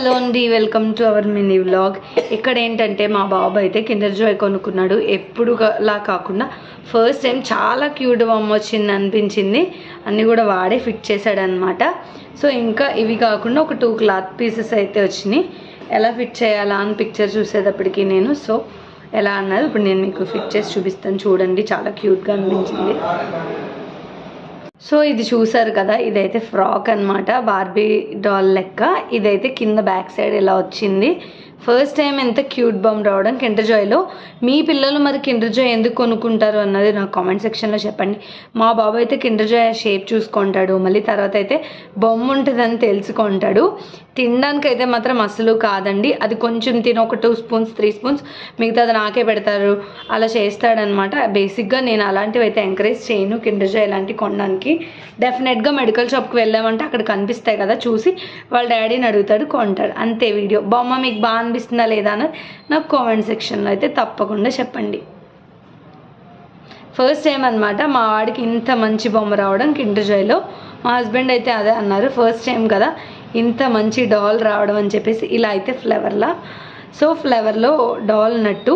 Hello అండి welcome to our mini vlog. ఇక్కడ ఏంటంటే మా బాబు అయితే కిండర్ జాయ్ కొనుక్కున్నాడు. ఎప్పుడులా కాకుండా ఫస్ట్ టైం చాలా క్యూట్ బొమ్మ వచ్చింది అనిపించింది. అన్నీ కూడా వాడే ఫిట్ చేశాడనమాట సో ఇంకా ఇవి కాకుండా ఒక టూ క్లాత్ పీసెస్ అయితే వచ్చినాయి. ఎలా ఫిట్ చేయాలా అని పిక్చర్ చూసేటప్పటికి నేను. సో ఎలా అన్నది ఇప్పుడు నేను మీకు ఫిట్ చేసి చూపిస్తాను. చూడండి చాలా క్యూట్గా అనిపించింది. సో ఇది చూసారు కదా ఇదైతే ఫ్రాక్ అన్నమాట బార్బీ డాల్ లెక్క. ఇదైతే కింద బ్యాక్ సైడ్ ఇలా వచ్చింది. ఫస్ట్ టైం ఎంత క్యూట్ బొమ్మ రావడం కిండర్ జాయ్లో మీ పిల్లలు మరి కిండర్ జాయ్ ఎందుకు కొనుక్కుంటారు అన్నది నాకు కామెంట్ సెక్షన్లో చెప్పండి. మా బాబు అయితే కిండర్ జాయ్ షేప్ చూసుకుంటాడు. మళ్ళీ తర్వాత అయితే బొమ్మ ఉంటుందని తెలుసుకుంటాడు. తినడానికి అయితే మాత్రం అసలు కాదండి. అది కొంచెం తిని ఒక టూ స్పూన్స్ త్రీ స్పూన్స్ మిగతాది నాకే పెడతారు. అలా చేస్తాడనమాట బేసిక్గా నేను అలాంటివి అయితే ఎంకరేజ్ చేయను కిండర్ జాయ్ ఇలాంటివి కొనడానికి. డెఫినెట్గా మెడికల్ షాప్కి వెళ్ళామంటే అక్కడ కనిపిస్తాయి కదా చూసి. వాళ్ళ డాడీని అడుగుతాడు కొంటాడు. అంతే వీడియో బొమ్మ మీకు బాగా అనిపిస్తుందా లేదా అని నాకు కామెంట్ సెక్షన్లో అయితే తప్పకుండా చెప్పండి. ఫస్ట్ టైం అనమాట మా వాడికి ఇంత మంచి బొమ్మ రావడం కింటర్ జాయ్లో మా హస్బెండ్ అయితే అదే అన్నారు ఫస్ట్ టైం కదా ఇంత మంచి డాల్ రావడం అని చెప్పేసి ఇలా అయితే ఫ్లేవర్లా సో ఫ్లేవర్లో డాల్ నట్టు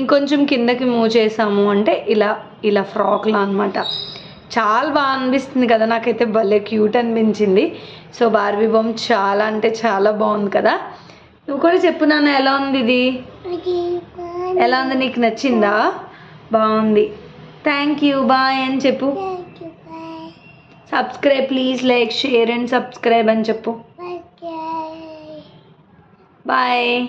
ఇంకొంచెం కిందకి మూవ్ చేసాము అంటే ఇలా ఇలా ఫ్రాక్లా అనమాట చాలా బాగా అనిపిస్తుంది కదా నాకైతే భలే క్యూట్ అనిపించింది. సో బార్బీ బొమ్మ చాలా అంటే చాలా బాగుంది కదా. నువ్వు కూడా చెప్పు నాన్న ఎలా ఉంది ఇది? ఎలా ఉంది? నీకు నచ్చిందా? బాగుంది. థ్యాంక్ యూ బాయ్ అని చెప్పు. Subscribe please like share and subscribe అని చెప్పు. బాయ్